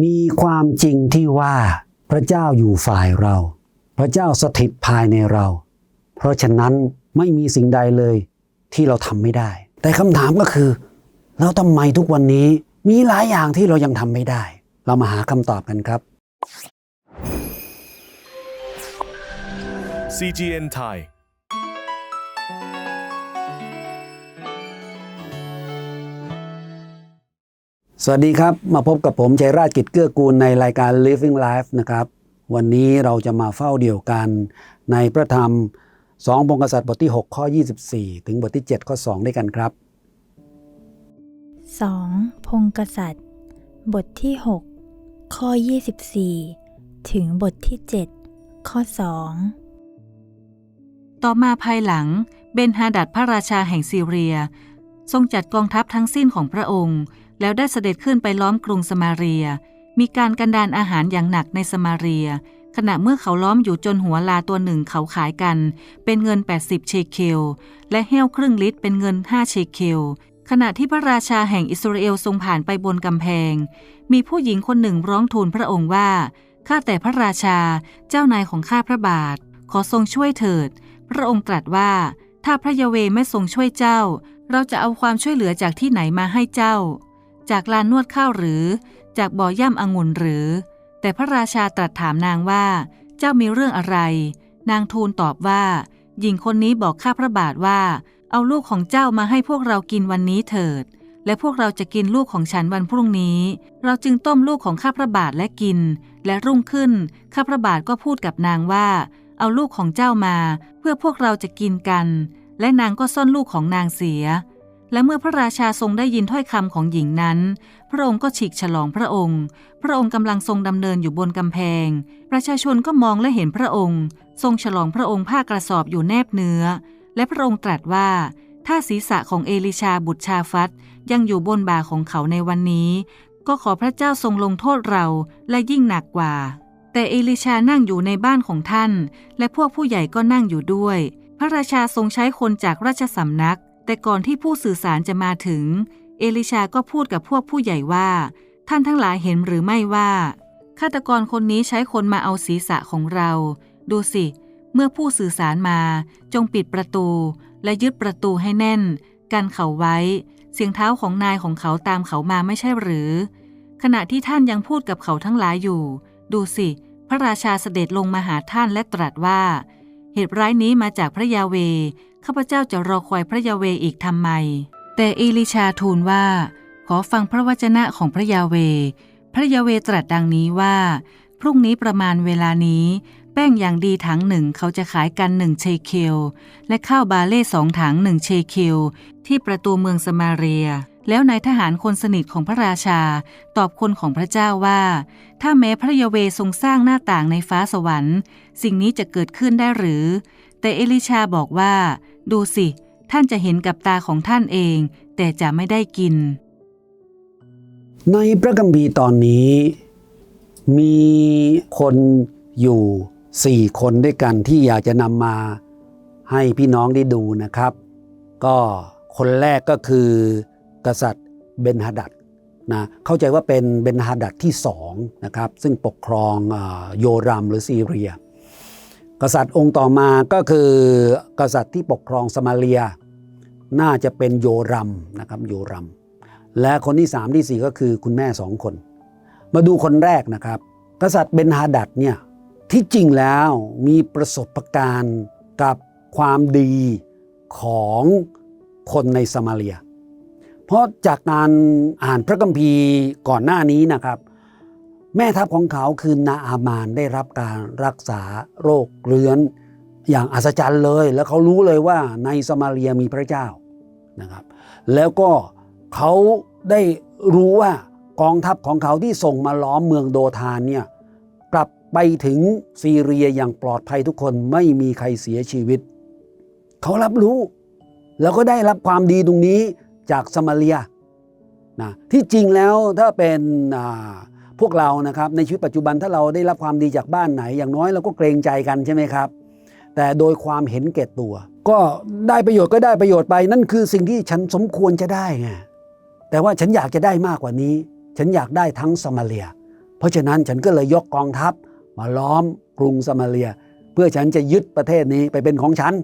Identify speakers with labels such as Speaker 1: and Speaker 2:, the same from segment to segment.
Speaker 1: มีความจริงที่ว่าพระเจ้าอยู่ฝ่ายเรา พระเจ้าสถิตภายในเรา เพราะฉะนั้นไม่มีสิ่งใดเลยที่เราทำไม่ได้ แต่คำถามก็คือ แล้วทำไมทุกวันนี้มีหลายอย่างที่เรายังทำไม่ได้ เรามาหาคำตอบกันครับ
Speaker 2: CGN Thai
Speaker 1: สวัสดีครับ มาพบกับผมชัยราชกิจเกื้อกูลในรายการ Living Life นะครับ วันนี้เราจะมาเฝ้าเดี่ยวกันในพระธรรมสองพงกษัตริย์บทที่ 6 ข้อ 24 ถึงบทที่ 7 ข้อ 2 ด้วยกันครับ
Speaker 3: 2. พงกษัตริย์ บทที่ 6 ข้อ 24 ถึงบทที่ 7 ข้อ 2
Speaker 4: ต่อมาภายหลังเบนฮาดัดพระราชาแห่งซีเรีย ทรงจัดกองทัพทั้งสิ้นของพระองค์ แล้วได้เสด็จขึ้นไปล้อมกรุงสมาเรีย มีการกันดานอาหารอย่างหนักในสมาเรีย ขณะเมื่อเขาล้อมอยู่จนหัวลาตัวหนึ่งเขาขายกัน เป็นเงิน 80 เชเคล และแห้วครึ่งลิตรเป็นเงิน 5 เชเคลขณะที่พระราชาแห่งอิสราเอลทรงผ่านไปบนกำแพง มีผู้หญิงคนหนึ่งร้องทูลพระองค์ว่า ข้าแต่พระราชา เจ้านายของข้าพระบาท ขอทรงช่วยเถิด พระองค์ตรัสว่า ถ้าพระยาเวไม่ทรงช่วยเจ้า เราจะเอาความช่วยเหลือจากที่ไหนมาให้เจ้า จากลานนวดข้าวหรือ จากบ่อย่ำองุ่นหรือ แต่พระราชาตรัสถามนางว่า เจ้ามีเรื่องอะไร นางทูลตอบว่า หญิงคนนี้บอกข้าพระบาทว่า เอาลูกของเจ้ามาให้พวกเรากินวันนี้เถิด และพวกเราจะกินลูกของฉันวันพรุ่งนี้ เราจึงต้มลูกของข้าพระบาทและกิน และรุ่งขึ้น ข้าพระบาทก็พูดกับนางว่า เอาลูกของเจ้ามา เพื่อพวกเราจะกินกัน และนางก็ซ่อนลูกของนางเสีย และเมื่อพระราชาทรงได้ยินถ้อยคำของหญิงนั้น พระองค์ก็ฉีกฉลองพระองค์ พระองค์กำลังทรงดำเนินอยู่บนกำแพง ประชาชนก็มองและเห็นพระองค์ ทรงฉลองพระองค์ผ้ากระสอบอยู่แนบเนื้อ และพระองค์ตรัสว่า ถ้าศีรษะของเอลิชาบุตรชาฟัตยังอยู่บนบ่าของเขาในวันนี้ ก็ขอพระเจ้าทรงลงโทษเราและยิ่งหนักกว่า แต่เอลิชานั่งอยู่ในบ้านของท่าน และพวกผู้ใหญ่ก็นั่งอยู่ด้วย ระราชาทรงใช้คนจากราชสำนัก แต่ก่อนที่ผู้สื่อสารจะมาถึง เอลิชาก็พูดกับพวกผู้ใหญ่ว่า ท่านทั้งหลายเห็นหรือไม่ว่าฆาตกรคนนี้ใช้คนมาเอาศีรษะของเรา ดูสิ เมื่อผู้สื่อสารมา จงปิดประตู และยึดประตูให้แน่น กันเขาไว้ เสียงเท้าของนายของเขาตามเขามาไม่ใช่หรือ ขณะที่ท่านยังพูดกับเขาทั้งหลายอยู่ ดูสิ พระราชาเสด็จลงมาหาท่านและตรัสว่า เหตุร้ายนี้มาจากพระยาเว ข้าพเจ้าจะรอคอยพระยาเวอีกทำไม แต่เอลิชาทูลว่า ขอฟังพระวจนะของพระยาเว พระยาเวตรัสดังนี้ว่า พรุ่งนี้ประมาณเวลานี้ แป้งอย่างดีถังหนึ่งเขาจะขายกันหนึ่งเชเคลและข้าวบาเล่สองถังหนึ่งเชเคลที่ประตูเมืองสมาเรีย แล้วนายทหารคนสนิทของพระราชา ตอบคนของพระเจ้าว่า ถ้าแม้พระยเวทรงสร้างหน้าต่างในฟ้าสวรรค์ สิ่งนี้จะเกิดขึ้นได้หรือ แต่เอลิชาบอกว่า ดูสิ ท่านจะเห็นกับตาของท่านเอง แต่จะไม่ได้กิน
Speaker 1: ในพระคัมภีร์ตอนนี้ มีคนอยู่ 4 คนด้วยกันที่อยากจะนำมาให้พี่น้องได้ดูนะครับ ก็คนแรกก็คือกษัตริย์เบนฮาดัดนะเข้าใจว่าเป็นเบนฮาดัดที่สองนะครับซึ่งปกครองอโยรัมหรือซีเรีย กษัตริย์องค์ต่อมาก็คือกษัตริย์ที่ปกครองสมาเรีย น่าจะเป็นโยรัมนะครับโยรัม และคนที่ 3 ที่ 4 ก็คือคุณแม่สองคน มาดูคนแรกนะครับ กษัตริย์เบนฮาดัดเนี่ย ที่จริงแล้วมีประสบการณ์กับความดีของคนในสมาเรีย เพราะจากการอ่านพระคัมภีร์ก่อนหน้านี้นะครับ แม่ทัพของเขาคือนาอามานได้รับการรักษาโรคเรื้อนอย่างอัศจรรย์เลย แล้วเขารู้เลยว่าในสมาเรียมีพระเจ้านะครับ แล้วก็เขาได้รู้ว่ากองทัพของเขาที่ส่งมาล้อมเมืองโดทานเนี่ย ไปถึงซีเรียอย่างปลอดภัยทุกคนไม่มีใครเสียชีวิต เขารับรู้ แล้วก็ได้รับความดีตรงนี้จากสมาเรียนะที่จริงแล้วถ้าเป็นอ่าพวกเรานะครับในชีวิตปัจจุบันถ้าเราได้รับความดีจากบ้านไหน อย่างน้อยเราก็เกรงใจกันใช่ไหมครับ แต่โดยความเห็นแก่ตัว ก็ได้ประโยชน์ก็ได้ประโยชน์ไป นั่นคือสิ่งที่ฉันสมควรจะได้ไงแต่ว่าฉันอยากจะได้มากกว่านี้ ฉันอยากได้ทั้งสมาเลีย เพราะฉะนั้นฉันก็เลยยกกองทัพ มาล้อมกรุงสมาเรีย เพื่อฉันจะยึดประเทศนี้ไปเป็นของฉัน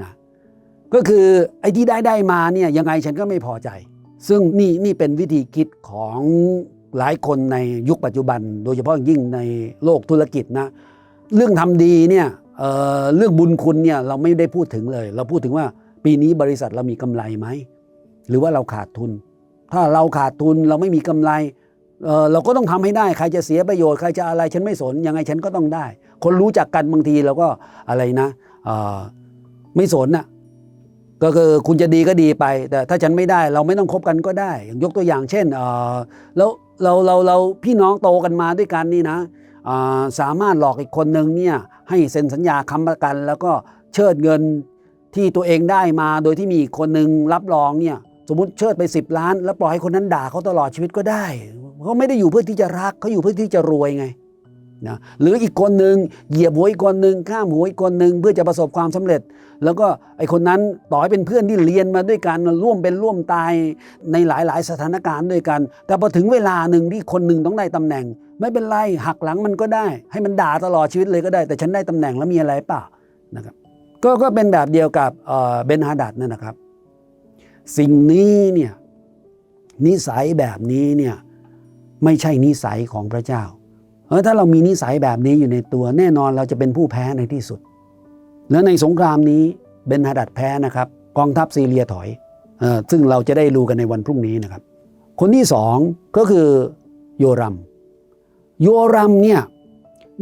Speaker 1: นะก็คือไอ้ที่ได้ได้มาเนี่ยยังไงฉันก็ไม่พอใจ ซึ่งนี่นี่เป็นวิธีคิดของหลายคนในยุคปัจจุบัน โดยเฉพาะยิ่งในโลกธุรกิจนะเรื่องทำดีเนี่ยเออเรื่องบุญคุณเนี่ยเราไม่ได้พูดถึงเลย เราพูดถึงว่าปีนี้บริษัทเรามีกำไรไหมหรือว่าเราขาดทุน ถ้าเราขาดทุนเราไม่มีกำไร เออเราก็ต้องทำให้ได้ใครจะเสียประโยชน์ใครจะอะไรฉันไม่สนยังไงฉันก็ต้องได้ คนรู้จักกันบางทีเราก็อะไรนะเออไม่สนน่ะก็คือคุณจะดีก็ดีไป แต่ถ้าฉันไม่ได้เราไม่ต้องคบกันก็ได้อย่างยกตัวอย่างเช่นเออแล้วเราเราเราพี่น้องโตกันมาด้วยกันนี่นะสามารถหลอกอีกคนนึงเนี่ยให้เซ็นสัญญาค้ำประกัน แล้วก็เชิดเงินที่ตัวเองได้มาโดยที่มีอีกคนนึงรับรองเนี่ย สมมติเชิดไป 10 ล้าน แล้วปล่อยให้คนนั้นด่าเขาตลอดชีวิตก็ได้เขาไม่ได้อยู่เพื่อที่จะรักเขาอยู่เพื่อที่จะรวยไงนะหรืออีกคนหนึ่งเหยียบหัวอีกคนหนึ่งข้ามหัวอีกคนหนึ่งเพื่อจะประสบความสำเร็จ แล้วก็ไอคนนั้นต่อให้เป็นเพื่อนที่เรียนมาด้วยกันร่วมเป็นร่วมตายในหลาย ๆ สถานการณ์ด้วยกัน แต่พอถึงเวลาหนึ่งที่คนหนึ่งต้องได้ตำแหน่ง ไม่เป็นไรหักหลังมันก็ได้ ให้มันด่าตลอดชีวิตเลยก็ได้ แต่ฉันได้ตำแหน่งแล้วมีอะไรเปล่านะครับก็ก็เป็นแบบเดียวกับเอ่อเบนฮาดัดนั่นนะครับ สิ่งนี้เนี่ยนิสัยแบบนี้เนี่ยไม่ใช่นิสัยของพระเจ้าเออถ้าเรามีนิสัยแบบนี้อยู่ในตัวแน่นอนเราจะเป็นผู้แพ้ในที่สุด แล้วในสงครามนี้เบนฮาดัดแพ้นะครับกองทัพซีเรียถอยเออซึ่งเราจะได้รู้กันในวันพรุ่งนี้นะครับ คนที่สองก็คือโยรัม โยรัมเนี่ย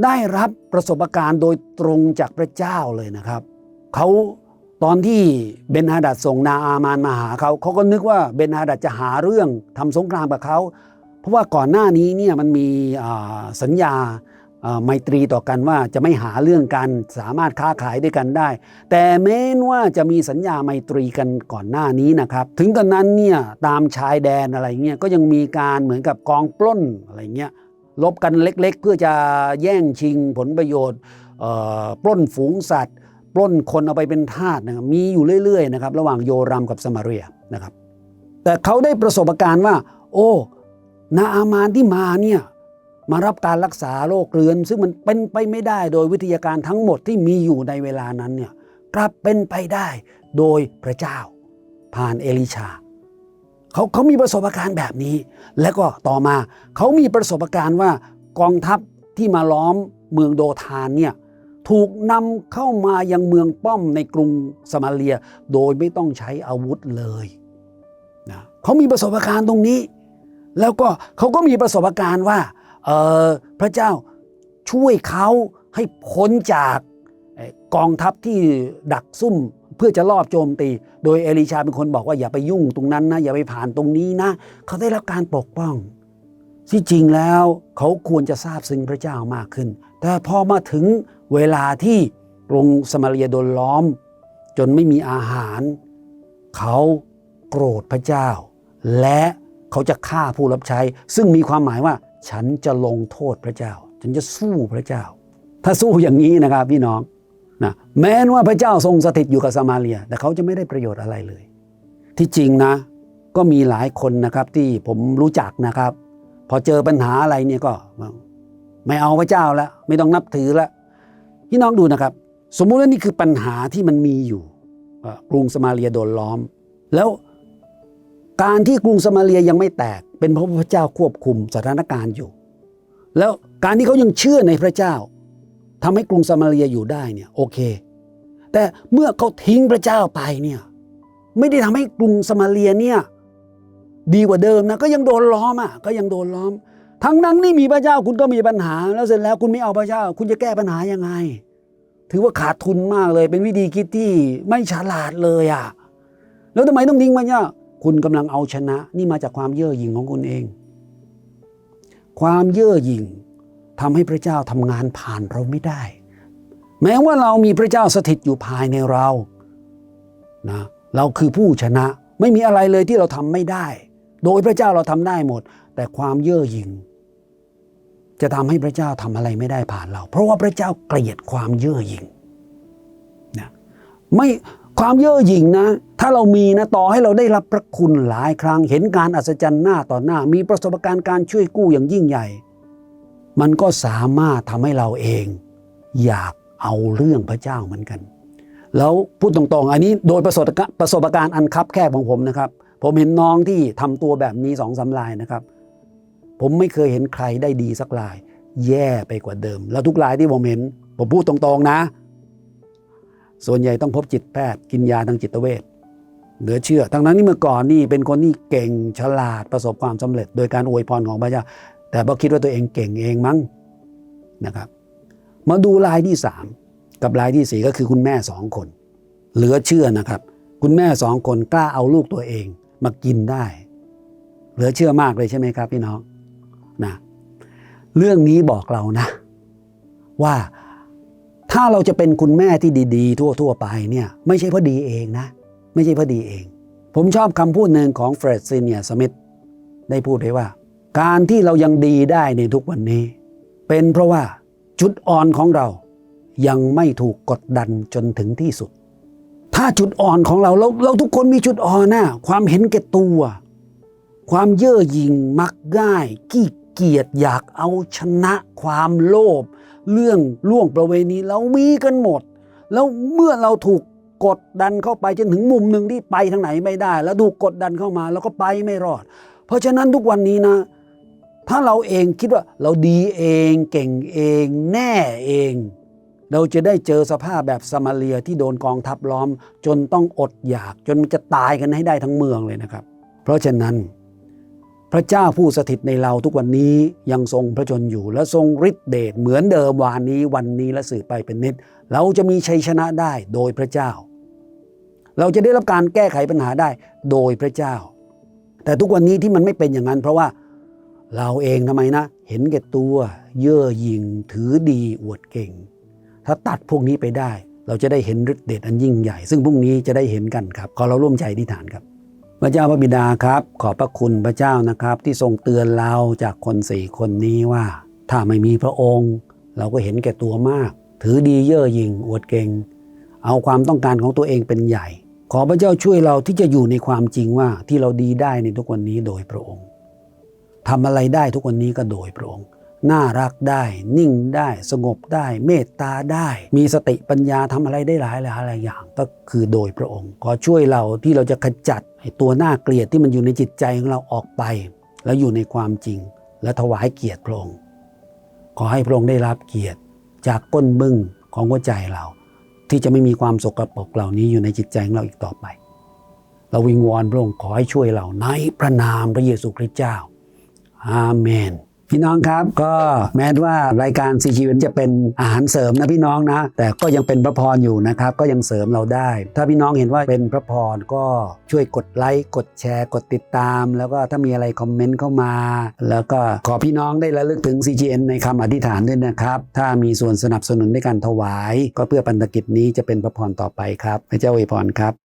Speaker 1: ได้รับประสบการณ์โดยตรงจากพระเจ้าเลยนะครับ เขา ตอนที่เบนฮาดัดส่งนาอามานมาหาเขาเขาก็นึกว่าเบนฮาดัดจะหาเรื่องทำสงครามกับเขาเพราะว่าก่อนหน้านี้เนี่ยมันมีสัญญาไมตรีต่อกันว่าจะไม่หาเรื่องกันสามารถค้าขายด้วยกันได้ แต่แม้นว่าจะมีสัญญาไมตรีกันก่อนหน้านี้นะครับ ถึงตอนนั้นเนี่ยตามชายแดนอะไรเงี้ยก็ยังมีการเหมือนกับกองปล้นอะไรเงี้ยลบกันเล็กๆ เพื่อจะแย่งชิงผลประโยชน์ปล้นฝูงสัตว์ ปล้นคนเอาไปเป็นทาสนะครับมีอยู่เรื่อยๆนะครับระหว่างโยรัมกับสมาเรียนะครับ แต่เขาได้ประสบการณ์ว่า โอ้นาอามานที่มาเนี่ยมารับการรักษาโรคเรื้อน ซึ่งมันเป็นไปไม่ได้โดยวิทยาการทั้งหมดที่มีอยู่ในเวลานั้นเนี่ยกลับเป็นไปได้โดยพระเจ้า ผ่านเอลิชาเขาเขามีประสบการณ์แบบนี้ แล้วก็ต่อมาเขามีประสบการณ์ว่ากองทัพที่มาล้อมเมืองโดทานเนี่ย ถูกนำเข้ามายังเมืองป้อมในกรุงสมาเรีย โดยไม่ต้องใช้อาวุธเลยนะเขามีประสบการณ์ตรงนี้ แล้วก็เขาก็มีประสบการณ์ว่าพระเจ้าช่วยเขาให้พ้นจากอกองทัพที่ดักซุ่มเพื่อจะลอบโจมตี โดยเอลิชาเป็นคนบอกว่าอย่าไปยุ่งตรงนั้นนะ อย่าไปผ่านตรงนี้นะ เขาได้รับการปกป้อง ที่จริงแล้วเขาควรจะทราบซึ้งพระเจ้ามากขึ้น แต่พอมาถึง เวลาที่กรุงสมาเรียโดนล้อม จนไม่มีอาหาร เขาโกรธพระเจ้า และเขาจะฆ่าผู้รับใช้ ซึ่งมีความหมายว่า ฉันจะลงโทษพระเจ้า ฉันจะสู้พระเจ้า ถ้าสู้อย่างนี้นะครับพี่น้องนะแม้นว่าพระเจ้าทรงสถิตอยู่กับสมาเรีย แต่เขาจะไม่ได้ประโยชน์อะไรเลย ที่จริงนะ ก็มีหลายคนนะครับที่ผมรู้จักนะครับ พอเจอปัญหาอะไรเนี่ยก็ไม่เอาพระเจ้าแล้ว ไม่ต้องนับถือแล้ว พี่น้องดูนะครับ สมมุติว่านี่คือปัญหาที่มันมีอยู่กรุงสมาเรียโดนล้อม แล้วการที่กรุงสมาเรียยังไม่แตก เป็นเพราะพระเจ้าควบคุมสถานการณ์อยู่ แล้วการที่เขายังเชื่อในพระเจ้าทำให้กรุงสมาเรียอยู่ได้เนี่ยโอเค แต่เมื่อเขาทิ้งพระเจ้าไปเนี่ยไม่ได้ทำให้กรุงสมาเรียเนี่ยดีกว่าเดิมนะก็ยังโดนล้อมอะก็ยังโดนล้อม ทั้งนั้นนี่มีพระเจ้าคุณก็มีปัญหา แล้วเสร็จแล้วคุณไม่เอาพระเจ้า คุณจะแก้ปัญหายังไง ถือว่าขาดทุนมากเลยเป็นวิธีคิดที่ไม่ฉลาดเลยอะแล้วทำไมต้องทิ้งพระเจ้าคุณกำลังเอาชนะ นี่มาจากความเย่อหยิ่งของคุณเอง ความเย่อหยิ่งทำให้พระเจ้าทำงานผ่านเราไม่ได้ แม้ว่าเรามีพระเจ้าสถิตอยู่ภายในเรานะเราคือผู้ชนะไม่มีอะไรเลยที่เราทำไม่ได้ โดยพระเจ้าเราทำได้หมด แต่ความเย่อหยิ่ง จะทำให้พระเจ้าทำอะไรไม่ได้ผ่านเรา เพราะว่าพระเจ้าเกลียดความเย่อหยิ่งนะไม่ความเย่อหยิ่งนะ ถ้าเรามีนะต่อให้เราได้รับพระคุณหลายครั้ง เห็นการอัศจรรย์หน้าต่อหน้า มีประสบการณ์การช่วยกู้อย่างยิ่งใหญ่ มันก็สามารถทำให้เราเอง อยากเอาเรื่องพระเจ้าเหมือนกัน แล้วพูดตรงๆ อันนี้โดยประสบประสบการณ์อันคับแคบของผมนะครับ ผมเห็นน้องที่ทำตัวแบบนี้สองสามรายนะครับ ผมไม่เคยเห็นใครได้ดีสักราย แย่ไปกว่าเดิม แล้วทุกรายที่ผมเห็น ผมพูดตรงๆนะ ส่วนใหญ่ต้องพบจิตแพทย์กินยาทางจิตเวชเหลือเชื่อ ทั้งนั้นที่เมื่อก่อนนี่เป็นคนที่เก่งฉลาดประสบความสำเร็จ โดยการอวยพรของพระเจ้า แต่พอคิดว่าตัวเองเก่งเองมั้งนะครับ มาดูรายที่สามกับรายที่สี่ก็คือคุณแม่สองคน เหลือเชื่อนะครับ คุณแม่สองคนกล้าเอาลูกตัวเองมากินได้ เหลือเชื่อมากเลยใช่ไหมครับพี่น้อง นะเรื่องนี้บอกเรานะ ว่าถ้าเราจะเป็นคุณแม่ที่ดีๆ ทั่วๆ ไปเนี่ยไม่ใช่เพราะดีเองนะ ไม่ใช่เพราะดีเอง ผมชอบคำพูดหนึ่งของเฟรดซินเนียสมิธได้พูดไว้ว่า การที่เรายังดีได้ในทุกวันนี้ เป็นเพราะว่าจุดอ่อนของเรายังไม่ถูกกดดันจนถึงที่สุด ถ้าจุดอ่อนของเราเราเราทุกคนมีจุดอ่อนนะความเห็นแก่ตัว ความเย่อหยิ่งมักง่าย ขี้ เกียจอยากเอาชนะความโลภเรื่องล่วงประเวณีเรามีกันหมด แล้วเมื่อเราถูกกดดันเข้าไปจนถึงมุมหนึ่งที่ไปทางไหนไม่ได้ แล้วถูกกดดันเข้ามาแล้วก็ไปไม่รอด เพราะฉะนั้นทุกวันนี้นะ ถ้าเราเองคิดว่าเราดีเองเก่งเองแน่เอง เราจะได้เจอสภาพแบบสมาเรียที่โดนกองทัพล้อม จนต้องอดอยากจนมันจะตายกันให้ได้ทั้งเมืองเลยนะครับ เพราะฉะนั้น พระเจ้าผู้สถิตในเราทุกวันนี้ยังทรงพระชนอยู่และทรงฤทธิเดชเหมือนเดิมวานนี้วันนี้และสืบไปเป็นนิด เราจะมีชัยชนะได้โดยพระเจ้า เราจะได้รับการแก้ไขปัญหาได้โดยพระเจ้า แต่ทุกวันนี้ที่มันไม่เป็นอย่างนั้น เพราะว่าเราเองทำไมนะ เห็นแก่ตัว เย่อหยิ่งถือดีอวดเก่ง ถ้าตัดพวกนี้ไปได้ เราจะได้เห็นฤทธิเดชอันยิ่งใหญ่ ซึ่งพรุ่งนี้จะได้เห็นกันครับขอเราร่วมใจอธิษฐานครับ พระเจ้าพระบิดาครับ ขอบพระคุณพระเจ้านะครับ ที่ทรงเตือนเราจากคนสี่คนนี้ว่า ถ้าไม่มีพระองค์ เราก็เห็นแก่ตัวมาก ถือดีเย่อหยิ่งอวดเก่ง เอาความต้องการของตัวเองเป็นใหญ่ ขอพระเจ้าช่วยเราที่จะอยู่ในความจริงว่าที่เราดีได้ในทุกวันนี้โดยพระองค์ทำอะไรได้ทุกวันนี้ก็โดยพระองค์ น่ารักได้ นิ่งได้ สงบได้ เมตตาได้ มีสติปัญญาทำอะไรได้หลายหลายหลายอย่าง ก็คือโดยพระองค์ ขอช่วยเราที่เราจะขจัดตัวน่าเกลียดที่มันอยู่ในจิตใจของเราออกไป แล้วอยู่ในความจริง และถวายเกียรติพระองค์ ขอให้พระองค์ได้รับเกียรติจากก้นบึ้งของหัวใจเรา ที่จะไม่มีความสกปรกเหล่านี้อยู่ในจิตใจของเราอีกต่อไป เราวิงวอนพระองค์ขอให้ช่วยเราในพระนามพระเยซูคริสต์เจ้าอาเมน พี่น้องครับก็แม้ว่ารายการซีชีวินจะเป็นอาหารเสริมนะพี่น้องนะ แต่ก็ยังเป็นพระพรอยู่นะครับ ก็ยังเสริมเราได้ ถ้าพี่น้องเห็นว่าเป็นพระพรก็ช่วยกดไลค์กดแชร์กดติดตาม แล้วก็ถ้ามีอะไรคอมเมนต์เข้ามา แล้วก็ขอพี่น้องได้ระลึกถึง CGN ในคำอธิษฐานด้วยนะครับ ถ้ามีส่วนสนับสนุนในการถวาย ก็เพื่อปันธกิจนี้จะเป็นพระพรต่อไปครับพระเจ้าอวยพรครับ